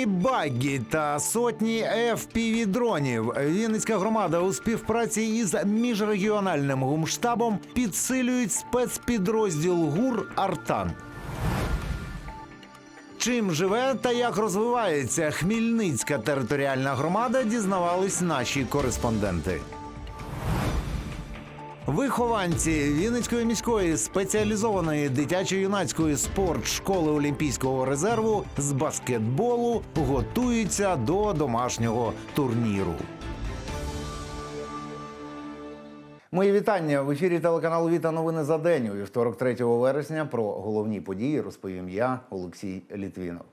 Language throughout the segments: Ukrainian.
Хідні багі та сотні fpv дронів. Вінницька громада у співпраці із міжрегіональним гумштабом підсилюють спецпідрозділ ГУР Артан. Чим живе та як розвивається Хмільницька територіальна громада, дізнавались наші кореспонденти. Вихованці Вінницької міської спеціалізованої дитячо-юнацької спортшколи Олімпійського резерву з баскетболу готуються до домашнього турніру. Мої вітання в ефірі телеканалу Віта новини за день. У вівторок 3 вересня про головні події розповім я, Олексій Літвінов.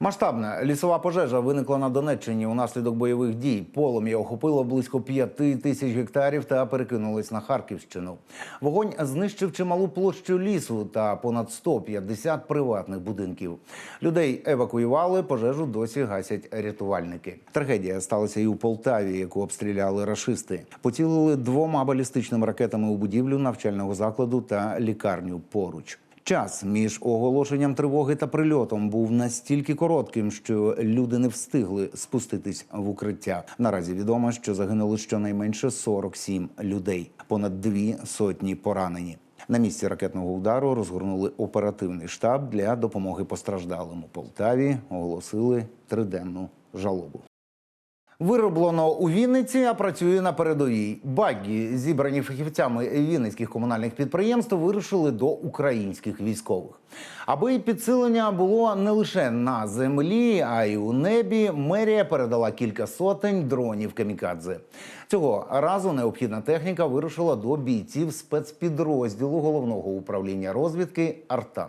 Масштабна лісова пожежа виникла на Донеччині унаслідок бойових дій. Полум'я охопило близько п'яти тисяч гектарів та перекинулось на Харківщину. Вогонь знищив чималу площу лісу та понад 150 приватних будинків. Людей евакуювали, пожежу досі гасять рятувальники. Трагедія сталася і у Полтаві, яку обстріляли рашисти. Поцілили двома балістичними ракетами у будівлю навчального закладу та лікарню поруч. Час між оголошенням тривоги та прильотом був настільки коротким, що люди не встигли спуститись в укриття. Наразі відомо, що загинули щонайменше 47 людей, понад дві сотні поранені. На місці ракетного удару розгорнули оперативний штаб для допомоги постраждалим у Полтаві. Оголосили триденну жалобу. Вироблено у Вінниці, а працює на передовій. Багі, зібрані фахівцями вінницьких комунальних підприємств, вирушили до українських військових. Аби підсилення було не лише на землі, а й у небі. Мерія передала кілька сотень дронів камікадзе. Цього разу необхідна техніка вирушила до бійців спецпідрозділу головного управління розвідки Артан.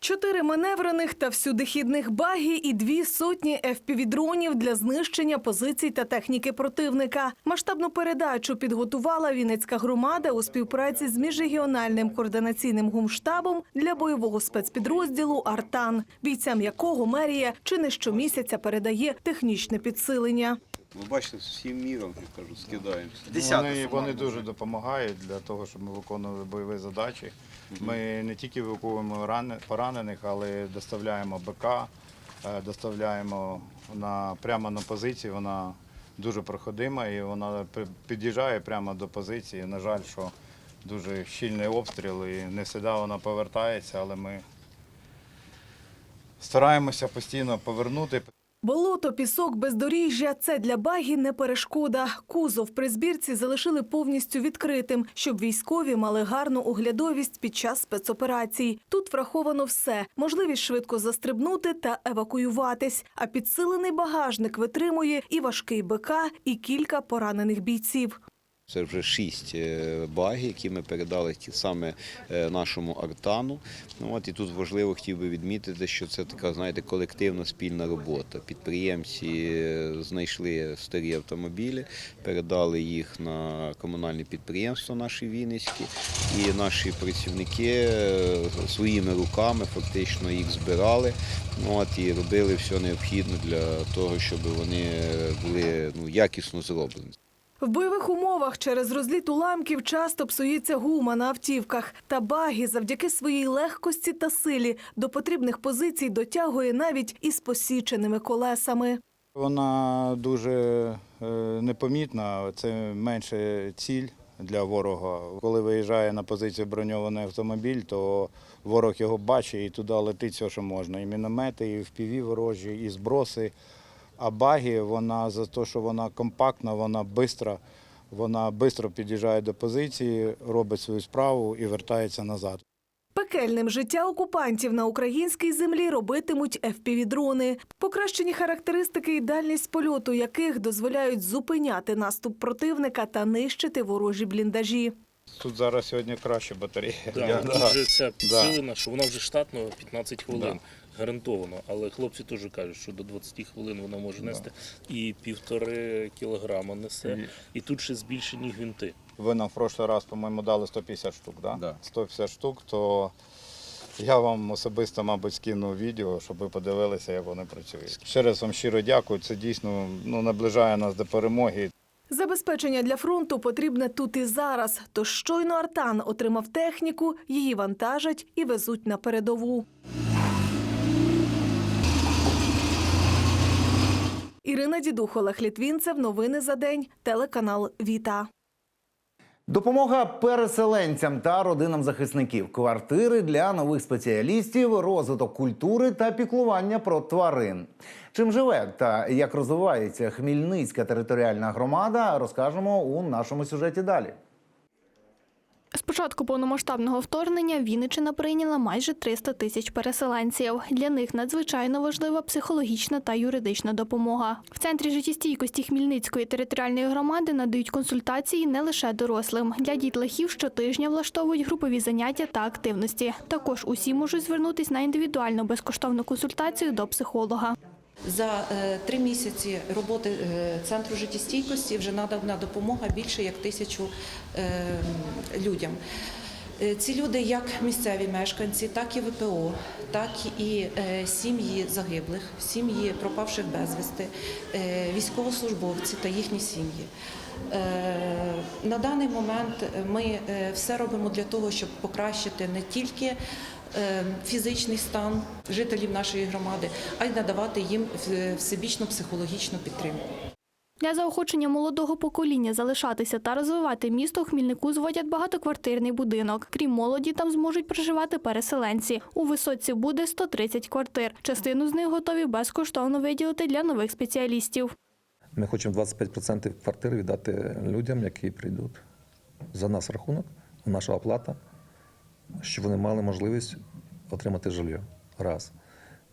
Чотири маневрених та всюдихідних багі і дві сотні FPV-дронів для знищення позицій та техніки противника. Масштабну передачу підготувала Вінницька громада у співпраці з міжрегіональним координаційним гумштабом для бойового спецпідрозділу Артан, бійцям якого мерія чи не щомісяця передає технічне підсилення. Ви бачите, всім міром, я кажу, скидаємося. Вони, вони дуже допомагають для того, щоб ми виконували бойові задачі. Ми не тільки евакуємо рани- поранених, але й доставляємо БК, е, доставляємо на, прямо на позиції. Вона дуже проходима і вона під'їжджає прямо до позиції. На жаль, що дуже щільний обстріл і не завжди вона повертається, але ми стараємося постійно повернути. Болото, пісок, бездоріжжя – це для багі не перешкода. Кузов при збірці залишили повністю відкритим, щоб військові мали гарну оглядовість під час спецоперацій. Тут враховано все – можливість швидко застрибнути та евакуюватись. А підсилений багажник витримує і важкий БК, і кілька поранених бійців. Це вже шість е, багів, які ми передали саме е, нашому Артану. Ну, от, і тут важливо хотів би відмітити, що це така, знаєте, колективна спільна робота. Підприємці е, знайшли старі автомобілі, передали їх на комунальне підприємство наші Вінницькі, і наші працівники своїми руками фактично їх збирали. Ну, от, і робили все необхідне для того, щоб вони були ну, якісно зроблені. В бойових умовах через розліт уламків часто псується гума на автівках. Та багі завдяки своїй легкості та силі до потрібних позицій дотягує навіть із посіченими колесами. Вона дуже е, непомітна, це менше ціль для ворога. Коли виїжджає на позицію броньований автомобіль, то ворог його бачить і туди летить все, що можна. І міномети, і впіві ворожі, і зброси. А багі, вона за те, що вона компактна, вона швидка, вона швидко під'їжджає до позиції, робить свою справу і вертається назад. Пекельним життя окупантів на українській землі робитимуть FPV-дрони. Покращені характеристики і дальність польоту яких дозволяють зупиняти наступ противника та нищити ворожі бліндажі. Тут зараз сьогодні краще батарея. Да, да. вже ця підсилена, що вона вже штатно 15 хвилин. Гарантовано, але хлопці теж кажуть, що до 20 хвилин вона може нести і півтори кілограма несе. І тут ще збільшені гвинти. Ви нам в прошлий раз, по-моєму, дали 150 штук, да? Да. 150 штук, то я вам особисто, мабуть, скину відео, щоб ви подивилися, як вони працюють. Ще раз вам щиро дякую. Це дійсно ну, наближає нас до перемоги. Забезпечення для фронту потрібне тут і зараз. Тож щойно Артан отримав техніку, її вантажать і везуть на передову. Ірина Дідух, Олег Літвінцев. Новини за день. Телеканал Віта. Допомога переселенцям та родинам захисників, квартири для нових спеціалістів, розвиток культури та піклування про тварин. Чим живе та як розвивається Хмільницька територіальна громада, розкажемо у нашому сюжеті далі. З початку повномасштабного вторгнення Вінниччина прийняла майже 300 тисяч переселенців. Для них надзвичайно важлива психологічна та юридична допомога. В центрі життєстійкості Хмільницької територіальної громади надають консультації не лише дорослим. Для дітлахів щотижня влаштовують групові заняття та активності. Також усі можуть звернутися на індивідуальну безкоштовну консультацію до психолога. За е, три місяці роботи е, центру життєстійкості вже надана допомога більше як тисячу е, людям. Ці люди, як місцеві мешканці, так і ВПО, так і сім'ї загиблих, сім'ї пропавших безвісти, військовослужбовці та їхні сім'ї. На даний момент ми все робимо для того, щоб покращити не тільки фізичний стан жителів нашої громади, а й надавати їм е, всебічну психологічну підтримку. Для заохочення молодого покоління залишатися та розвивати місто у Хмільнику зводять багатоквартирний будинок. Крім молоді, там зможуть проживати переселенці. У висотці буде 130 квартир. Частину з них готові безкоштовно виділити для нових спеціалістів. Ми хочемо 25% квартир віддати людям, які прийдуть за нас рахунок, наша оплата, щоб вони мали можливість отримати житло. Раз.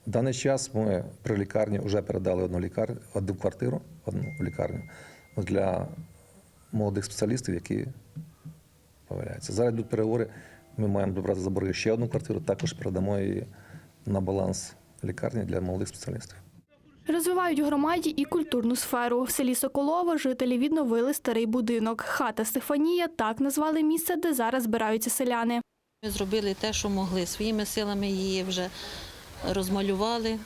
В даний час ми при лікарні вже передали одну лікар... одну квартиру, одну лікарню для молодих спеціалістів, які появляються. Зараз йдуть переговори. Ми маємо добрати за борги ще одну квартиру, також передамо її на баланс лікарні для молодих спеціалістів. Розвивають у громаді і культурну сферу. В селі Соколова жителі відновили старий будинок. Хата Стефанія так назвали місце, де зараз збираються селяни. Ми зробили те, що могли. Своїми силами її вже розмалювали,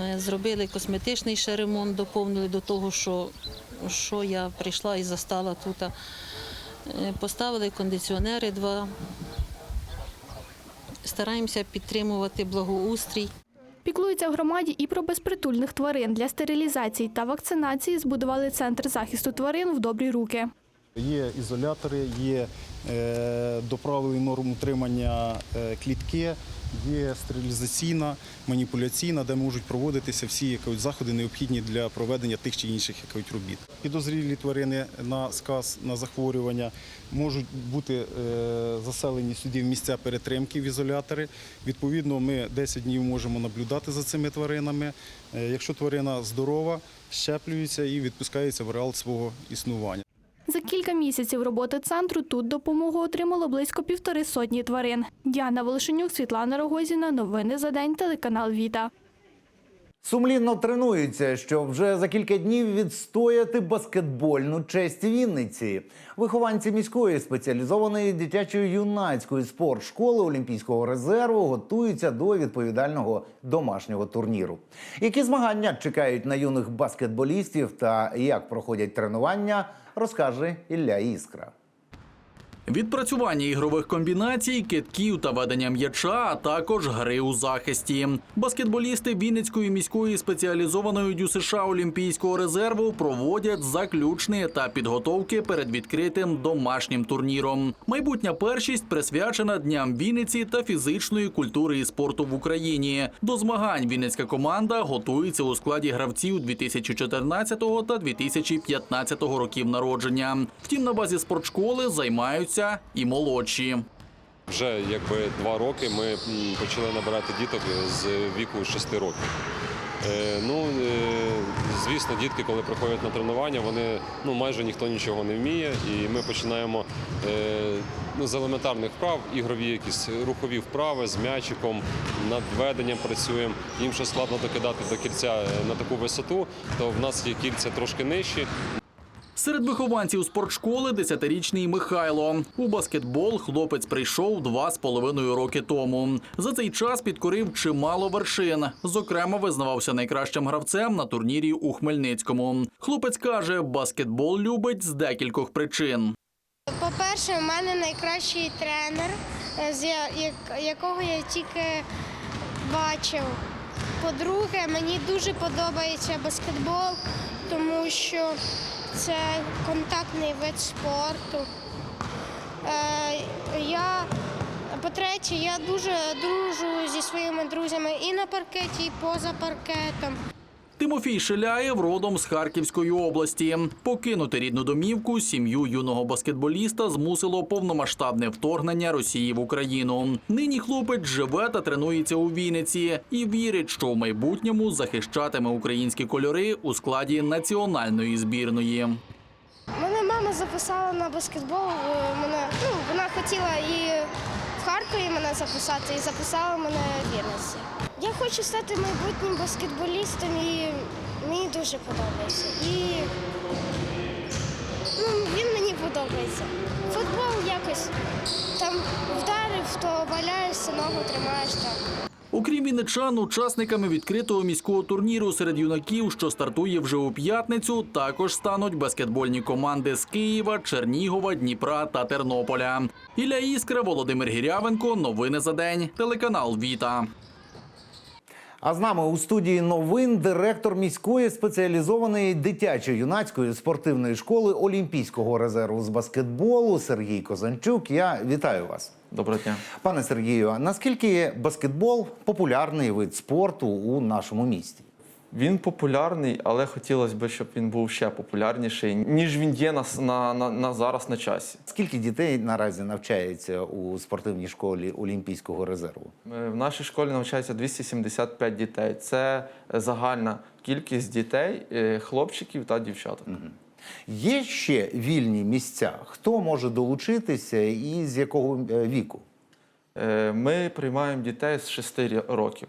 е, зробили косметичний ще ремонт, доповнили до того, що, що я прийшла і застала тут. Е, Поставили кондиціонери два. Стараємося підтримувати благоустрій. Піклуються в громаді і про безпритульних тварин. Для стерилізації та вакцинації збудували центр захисту тварин в добрі руки. Є ізолятори, є е, доправили норм утримання е, клітки, є стерилізаційна, маніпуляційна, де можуть проводитися всі заходи необхідні для проведення тих чи інших робіт. Підозрілі тварини на сказ, на захворювання можуть бути е, заселені сюди в місця перетримки в ізолятори. Відповідно, ми 10 днів можемо наблюдати за цими тваринами. Якщо тварина здорова, щеплюється і відпускається в реал свого існування. За кілька місяців роботи центру тут допомогу отримало близько півтори сотні тварин. Діана Волошенюк, Світлана Рогозіна. Новини за день. Телеканал Віта. Сумлінно тренуються, щоб вже за кілька днів відстояти баскетбольну честь Вінниці. Вихованці міської спеціалізованої дитячої юнацької спортшколи Олімпійського резерву готуються до відповідального домашнього турніру. Які змагання чекають на юних баскетболістів та як проходять тренування, розкаже Ілля Іскра. Відпрацювання ігрових комбінацій, китків та ведення м'яча, а також гри у захисті. Баскетболісти Вінницької міської спеціалізованої ДЮСШ Олімпійського резерву проводять заключний етап підготовки перед відкритим домашнім турніром. Майбутня першість присвячена дням Вінниці та фізичної культури і спорту в Україні. До змагань Вінницька команда готується у складі гравців 2014 та 2015 років народження. Втім, на базі спортшколи займаються і молодші. Вже якби два роки ми почали набирати діток з віку 6 років. Е, ну, е, звісно, дітки, коли приходять на тренування, вони ну, майже ніхто нічого не вміє, і ми починаємо е, ну, з елементарних вправ, ігрові якісь рухові вправи з м'ячиком, над веденням працюємо. Їм ще складно докидати до кільця е, на таку висоту, то в нас є кільця трошки нижчі. Серед вихованців спортшколи 10-річний Михайло. У баскетбол хлопець прийшов два з половиною роки тому. За цей час підкорив чимало вершин. Зокрема, визнавався найкращим гравцем на турнірі у Хмельницькому. Хлопець каже, баскетбол любить з декількох причин. По-перше, в мене найкращий тренер, е, якого я тільки бачив. По-друге, мені дуже подобається баскетбол, тому що це контактний вид спорту. Е, я, по-третє, я дуже дружу зі своїми друзями і на паркеті, і поза паркетом. Тимофій Шиляєв родом з Харківської області. Покинути рідну домівку сім'ю юного баскетболіста змусило повномасштабне вторгнення Росії в Україну. Нині хлопець живе та тренується у Вінниці і вірить, що в майбутньому захищатиме українські кольори у складі національної збірної. Мене мама записала на баскетбол. е, Мене, ну, вона хотіла і в Харкові мене записати, і записала мене в Вінниці. Я хочу стати майбутнім баскетболістом і мені дуже подобається. І ну, він мені подобається. Футбол якось там вдарив, то валяєшся, ногу тримаєш там. Окрім вінничан, учасниками відкритого міського турніру серед юнаків, що стартує вже у п'ятницю, також стануть баскетбольні команди з Києва, Чернігова, Дніпра та Тернополя. Ілля Іскра, Володимир Гірявенко. Новини за день. Телеканал Віта. А з нами у студії новин директор міської спеціалізованої дитячо-юнацької спортивної школи Олімпійського резерву з баскетболу Сергій Козанчук. Я вітаю вас. Доброго дня. Пане Сергію, а наскільки баскетбол популярний вид спорту у нашому місті? Він популярний, але хотілося б, щоб він був ще популярніший, ніж він є на, на, на, на зараз на часі. Скільки дітей наразі навчається у спортивній школі Олімпійського резерву? Е, В нашій школі навчається 275 дітей. Це загальна кількість дітей, е, хлопчиків та дівчаток. Є ще вільні місця? Хто може долучитися і з якого е, віку? Е, Ми приймаємо дітей з 6 років.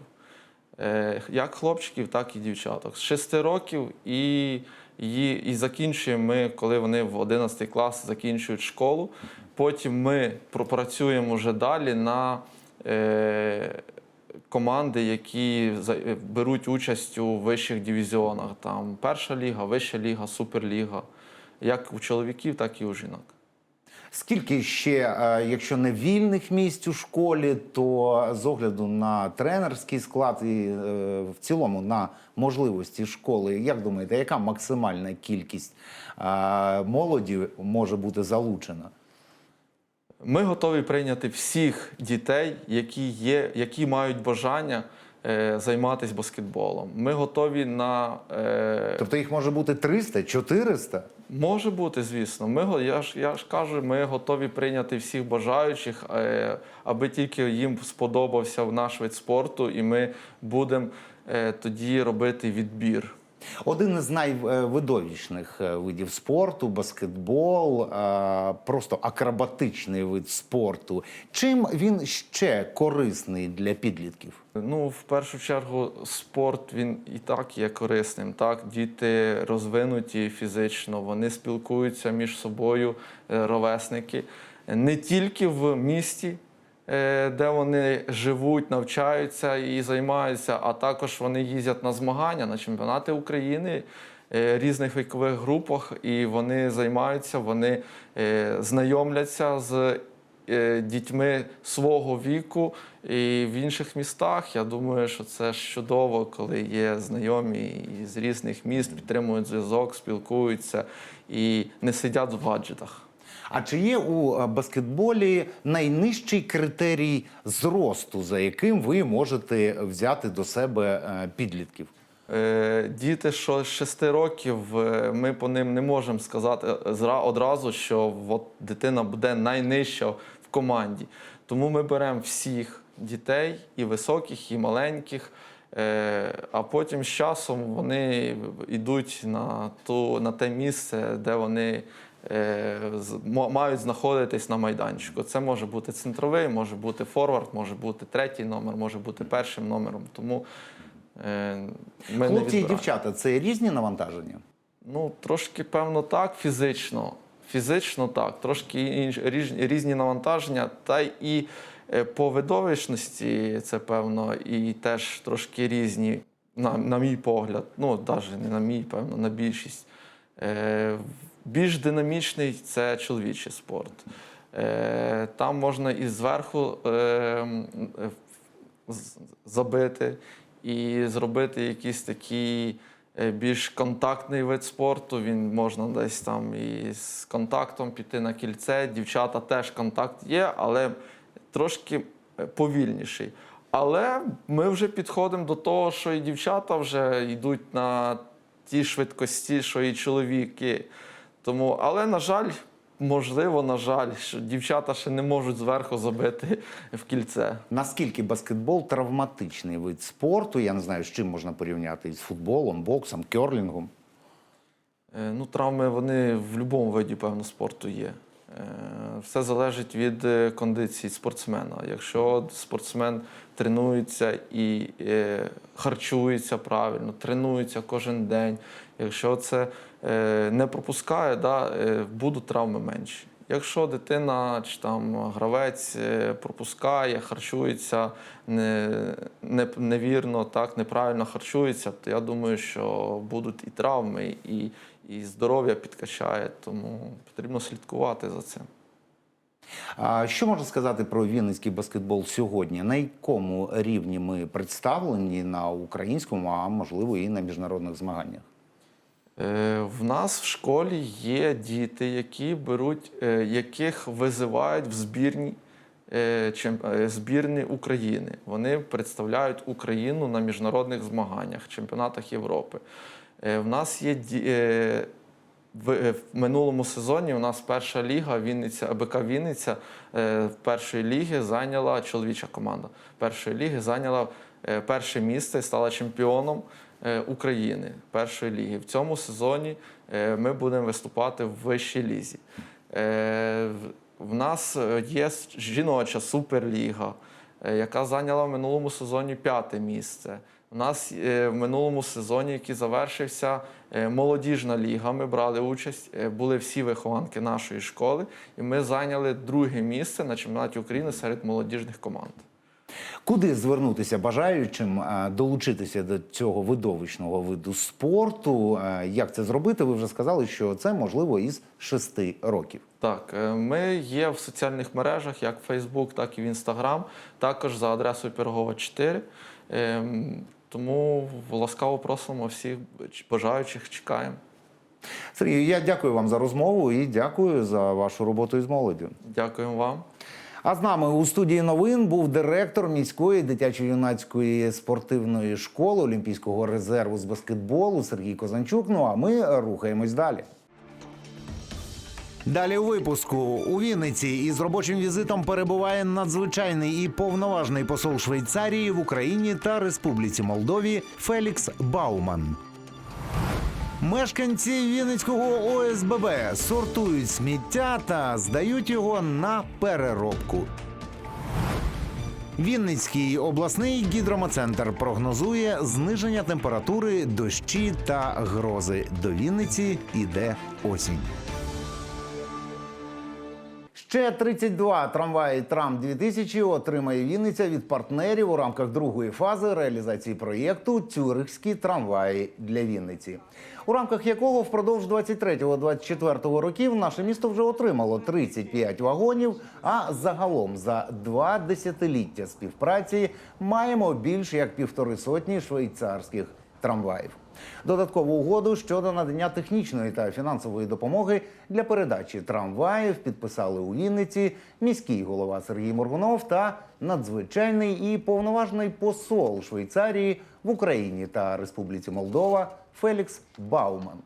Е, Як хлопчиків, так і дівчаток. З 6 років і, і, і закінчуємо ми, коли вони в 11 клас закінчують школу. Потім ми пропрацюємо вже далі на е, команди, які е, беруть участь у вищих дивізіонах. Там перша ліга, вища ліга, суперліга. Як у чоловіків, так і у жінок. Скільки ще, е, якщо не вільних місць у школі, то з огляду на тренерський склад і е, в цілому на можливості школи, як думаєте, яка максимальна кількість е, молоді може бути залучена? Ми готові прийняти всіх дітей, які є, які мають бажання займатися баскетболом. Ми готові на е, Тобто їх може бути 300, 400? може бути, звісно. Ми я ж я ж кажу, ми готові прийняти всіх бажаючих, е, аби тільки їм сподобався наш вид спорту, і ми будемо е, тоді робити відбір. Один із найвидовищних е, видів спорту баскетбол, е, просто акробатичний вид спорту. Чим він ще корисний для підлітків? Ну, в першу чергу, спорт він і так є корисним. Так, діти розвинуті фізично, вони спілкуються між собою, е, ровесники, не тільки в місті, де вони живуть, навчаються і займаються, а також вони їздять на змагання, на чемпіонати України. е, Різних вікових групах, і вони займаються, вони е, знайомляться з е, дітьми свого віку і в інших містах. Я думаю, що це чудово, коли є знайомі з різних міст, підтримують зв'язок, спілкуються і не сидять в гаджетах. А чи є у е, баскетболі найнижчий критерій зросту, за яким ви можете взяти до себе е, підлітків? Е, Діти, що з 6 років, ми по ним не можемо сказати одразу, що от дитина буде найнижча в команді. Тому ми беремо всіх дітей, і високих, і маленьких. А потім з часом вони йдуть на, ту, на те місце, де вони мають знаходитись на майданчику. Це може бути центровий, може бути форвард, може бути третій номер, може бути першим номером. Тому е, ми не і дівчата це різні навантаження? Ну, трошки, певно, так, фізично. Фізично так, трошки інш, різ- різні навантаження, та і е, по видовищності це певно, і теж трошки різні, на, на мій погляд. Ну, навіть не на мій, певно, на більшість. Е, більш динамічний це чоловічий спорт. Е, там можна і зверху е, е, забити, і зробити якийсь такий більш контактний вид спорту. Він можна десь там і з контактом піти на кільце. Дівчата теж контакт є, але трошки повільніший. Але ми вже підходимо до того, що і дівчата вже йдуть на ті швидкості, що і чоловіки. Тому, але, на жаль, можливо, на жаль, що дівчата ще не можуть зверху забити в кільце. Наскільки баскетбол травматичний вид спорту? Я не знаю, з чим можна порівняти із футболом, боксом, керлінгом. Е, Ну, травми вони в будь-якому виді певно спорту є. Е, Все залежить від е, кондиції спортсмена. Якщо спортсмен тренується і е, харчується правильно, тренується кожен день, якщо це не пропускає, да, будуть травми менші. Якщо дитина чи там гравець е, пропускає, харчується не, не, невірно, так, неправильно харчується, то я думаю, що будуть і травми, і, і здоров'я підкачає, тому потрібно слідкувати за цим. А що можна сказати про вінницький баскетбол сьогодні? На якому рівні ми представлені на українському, а можливо і на міжнародних змаганнях? Е, В нас в школі є діти, які беруть, е, яких визивають в збірні, е, збірні України. Вони представляють Україну на міжнародних змаганнях, чемпіонатах Європи. В нас є в, минулому сезоні у нас перша ліга Вінниця, АБК Вінниця першої ліги зайняла чоловіча команда. Першої ліги зайняла перше місце і стала чемпіоном України першої ліги. В цьому сезоні е, ми будемо виступати в вищій лізі. Е, в- нас е, є жіноча суперліга, е, яка зайняла в минулому сезоні п'яте місце. У нас е, в минулому сезоні, який завершився, е, молодіжна ліга. Ми брали участь, е, були всі вихованки нашої школи, і ми зайняли друге місце на чемпіонаті України серед молодіжних команд. Куди звернутися бажаючим долучитися до цього видовищного виду спорту? Як це зробити? Ви вже сказали, що це можливо із шести років. Так, е, ми є в соціальних мережах, як Facebook, так і в Instagram, також за адресою Пірогова 4. Ем, Тому ласкаво просимо всіх бажаючих, чекаємо. Сергій, я дякую вам за розмову і дякую за вашу роботу із молоддю. Дякуємо вам. А з нами у студії новин був директор міської дитячо-юнацької спортивної школи Олімпійського резерву з баскетболу Сергій Козанчук. Ну а ми рухаємось далі. Далі у випуску у Вінниці із робочим візитом перебуває надзвичайний і повноважний посол Швейцарії в Україні та Республіці Молдові Фелікс Бауман. Мешканці Вінницького ОСББ сортують сміття та здають його на переробку. Вінницький обласний гідромоцентр прогнозує зниження температури, дощі та грози. До Вінниці іде осінь. Ще 32 трамваї Трам 2000 отримає Вінниця від партнерів у рамках другої фази реалізації проєкту Цюрихські трамваї для Вінниці, у рамках якого впродовж 23-24 років наше місто вже отримало 35 вагонів. А загалом за два десятиліття співпраці маємо більш як півтори сотні швейцарських трамваїв. Додаткову угоду щодо надання технічної та фінансової допомоги для передачі трамваїв підписали у Вінниці міський голова Сергій Моргунов та надзвичайний і повноважний посол Швейцарії в Україні та Республіці Молдова Фелікс Бауман.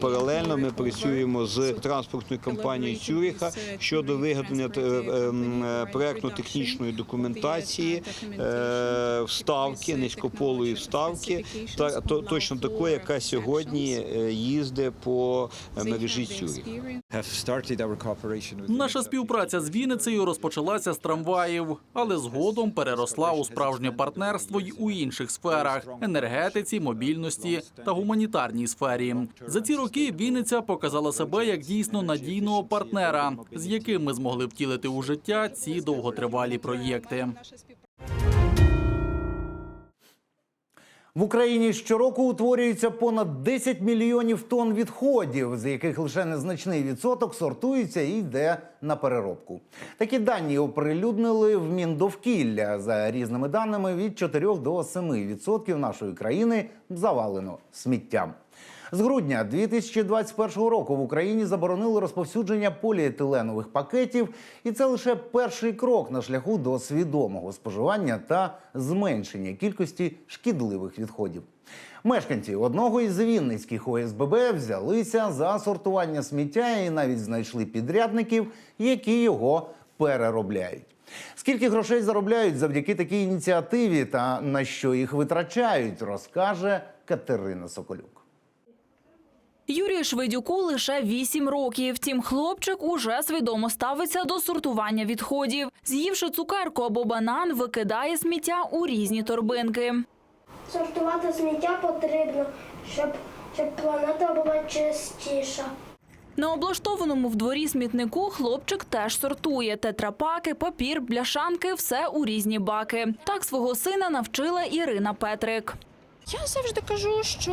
Паралельно ми працюємо з транспортною компанією Цюриха щодо виготовлення е, ем, е, проектно-технічної документації, е, вставки, низькополої вставки, та точно такої, яка сьогодні е, їздить по е, мережі Цюрих. Наша співпраця з Вінницею розпочалася з трамваїв, але згодом переросла у справжнє партнерство й у інших сферах енергетиці, мобільності та гуманітарній сфері. За ці роки Вінниця показала себе як дійсно надійного партнера, з яким ми змогли втілити у життя ці довготривалі проєкти. В Україні щороку утворюється понад 10 мільйонів тонн відходів, з яких лише незначний відсоток сортується і йде на переробку. Такі дані оприлюднили в Міндовкілля. За різними даними від 4 до 7 відсотків нашої країни завалено сміттям. З грудня 2021 року в Україні заборонили розповсюдження поліетиленових пакетів, і це лише перший крок на шляху до свідомого споживання та зменшення кількості шкідливих відходів. Мешканці одного із вінницьких ОСББ взялися за сортування сміття і навіть знайшли підрядників, які його переробляють. Скільки грошей заробляють завдяки такій ініціативі та на що їх витрачають, розкаже Катерина Соколюк. Юрію Шведюку лише 8 років. Втім, хлопчик уже свідомо ставиться до сортування відходів. З'ївши цукерку або банан, викидає сміття у різні торбинки. Сортувати сміття потрібно, щоб, щоб планета була чистіша. На облаштованому в дворі смітнику хлопчик теж сортує тетрапаки, папір, бляшанки, все у різні баки. Так свого сина навчила Ірина Петрик. Я завжди кажу, що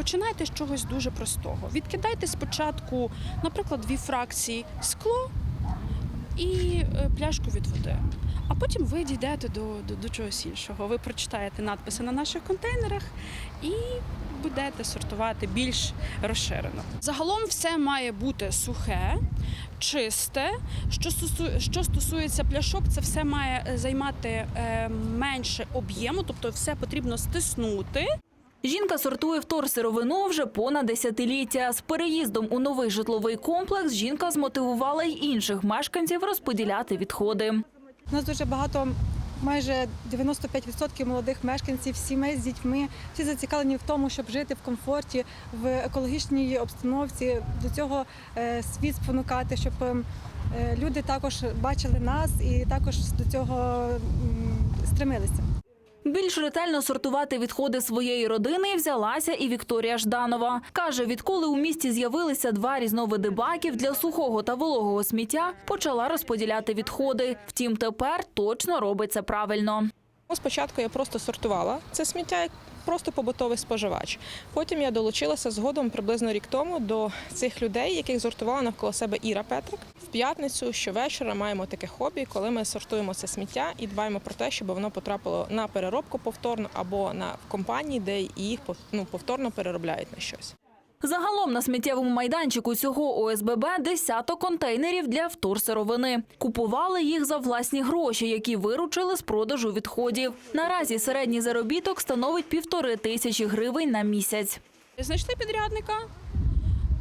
починайте з чогось дуже простого. Відкидайте спочатку, наприклад, дві фракції скло і е, пляшку від води. А потім ви дійдете до, до, до чогось іншого. Ви прочитаєте надписи на наших контейнерах і будете сортувати більш розширено. Загалом все має бути сухе, чисте. Що що стосується пляшок, це все має е, займати е, менше об'єму, тобто все потрібно стиснути. Жінка сортує вторсировину вже понад десятиліття. З переїздом у новий житловий комплекс жінка змотивувала й інших мешканців розподіляти відходи. У нас дуже багато, майже 95% молодих мешканців, сімей з дітьми. Всі зацікавлені в тому, щоб жити в комфорті, в екологічній обстановці. До цього е, світ спонукати, щоб е, люди також бачили нас і також до цього стремилися. Більш ретельно сортувати відходи своєї родини взялася і Вікторія Жданова. Каже, відколи у місті з'явилися два різновиди баків для сухого та вологого сміття, почала розподіляти відходи. Втім, тепер точно робиться правильно. Спочатку я просто сортувала це сміття просто побутовий споживач. Потім я долучилася згодом приблизно рік тому до цих людей, яких сортувала навколо себе Іра Петрик. В п'ятницю щовечора маємо таке хобі, коли ми сортуємо це сміття і дбаємо про те, щоб воно потрапило на переробку повторно або на компанії, де їх ну, повторно переробляють на щось. Загалом на сміттєвому майданчику цього ОСББ десяток контейнерів для вторсировини. Купували їх за власні гроші, які виручили з продажу відходів. Наразі середній заробіток становить півтори тисячі гривень на місяць. Знайшли підрядника,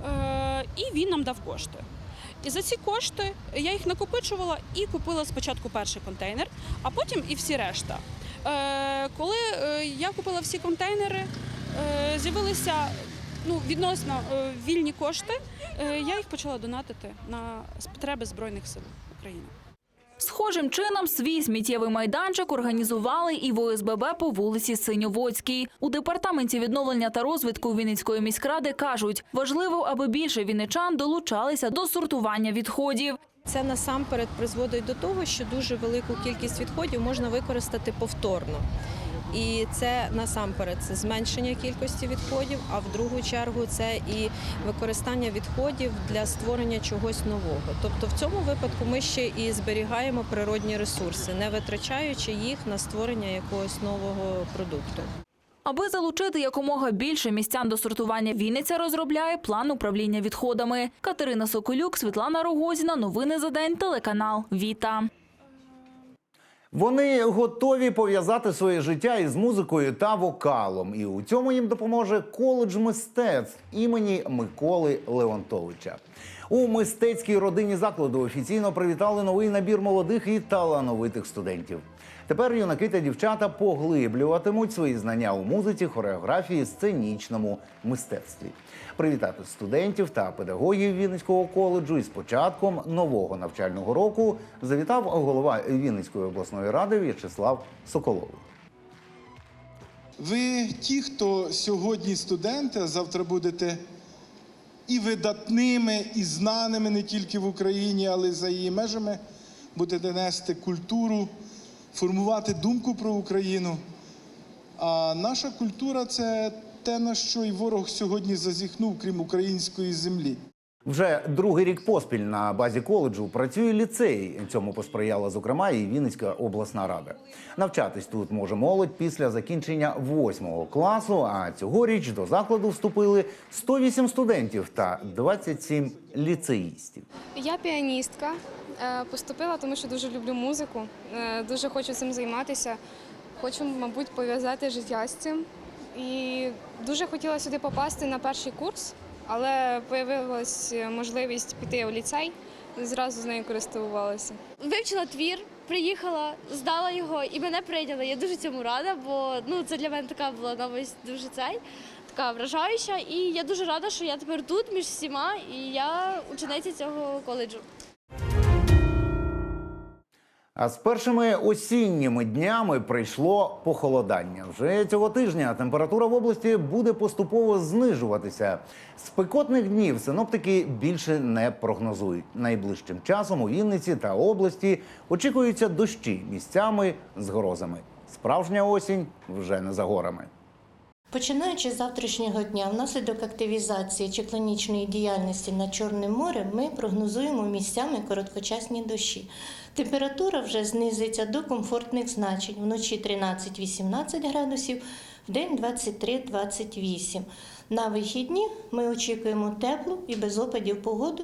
е, і він нам дав кошти. І за ці кошти я їх накопичувала і купила спочатку перший контейнер, а потім і всі решта. Е, Коли е, я купила всі контейнери, з'явилися ну, відносно е, вільні кошти, е, я їх почала донатити на потреби Збройних сил України. Схожим чином свій сміттєвий майданчик організували і в ОСББ по вулиці Синьоводській. У департаменті відновлення та розвитку Вінницької міськради кажуть, важливо, аби більше вінничан долучалися до сортування відходів. Це насамперед призводить до того, що дуже велику кількість відходів можна використати повторно. І це насамперед це зменшення кількості відходів, а в другу чергу це і використання відходів для створення чогось нового. Тобто в цьому випадку ми ще і зберігаємо природні ресурси, не витрачаючи їх на створення якогось нового продукту. Аби залучити якомога більше містян до сортування, Вінниця розробляє план управління відходами. Катерина Соколюк, Світлана Рогозіна. Новини за день. Телеканал Віта. Вони готові пов'язати своє життя із музикою та вокалом, і у цьому їм допоможе коледж мистецтв імені Миколи Леонтовича. У мистецькій родині закладу офіційно привітали новий набір молодих і талановитих студентів. Тепер юнаки та дівчата поглиблюватимуть свої знання у музиці, хореографії, сценічному мистецтві. Привітати студентів та педагогів Вінницького коледжу із початком нового навчального року завітав голова Вінницької обласної ради В'ячеслав Соколовий. Ви ті, хто сьогодні студенти, а завтра будете і видатними, і знаними не тільки в Україні, але й за її межами, будете нести культуру, формувати думку про Україну. А наша культура це те, на що і ворог сьогодні зазіхнув, крім української землі. Вже другий рік поспіль на базі коледжу працює ліцей. Цьому посприяла зокрема і Вінницька обласна рада. Навчатись тут може молодь після закінчення восьмого класу. А цьогоріч до закладу вступили 108 студентів та 27 ліцеїстів. Я піаністка. Е, Поступила, тому що дуже люблю музику, е, дуже хочу цим займатися. Хочу, мабуть, пов'язати життя з цим. І дуже хотіла сюди попасти на перший курс, але з'явилася можливість піти в ліцей, зразу з нею користувалася. Вивчила твір, приїхала, здала його і мене прийняли. Я дуже цьому рада, бо ну це для мене така була новість дуже цей, така вражаюча. І я дуже рада, що я тепер тут між всіма, і я учениця цього коледжу. А з першими осінніми днями прийшло похолодання. Вже цього тижня температура в області буде поступово знижуватися. Спекотних днів синоптики більше не прогнозують. Найближчим часом у Вінниці та області очікуються дощі місцями з грозами. Справжня осінь вже не за горами. Починаючи з завтрашнього дня, внаслідок активізації циклонічної діяльності над Чорним морем, ми прогнозуємо місцями короткочасні дощі. Температура вже знизиться до комфортних значень. Вночі 13-18 градусів, в день 23-28. На вихідні ми очікуємо теплу і без опадів погоду.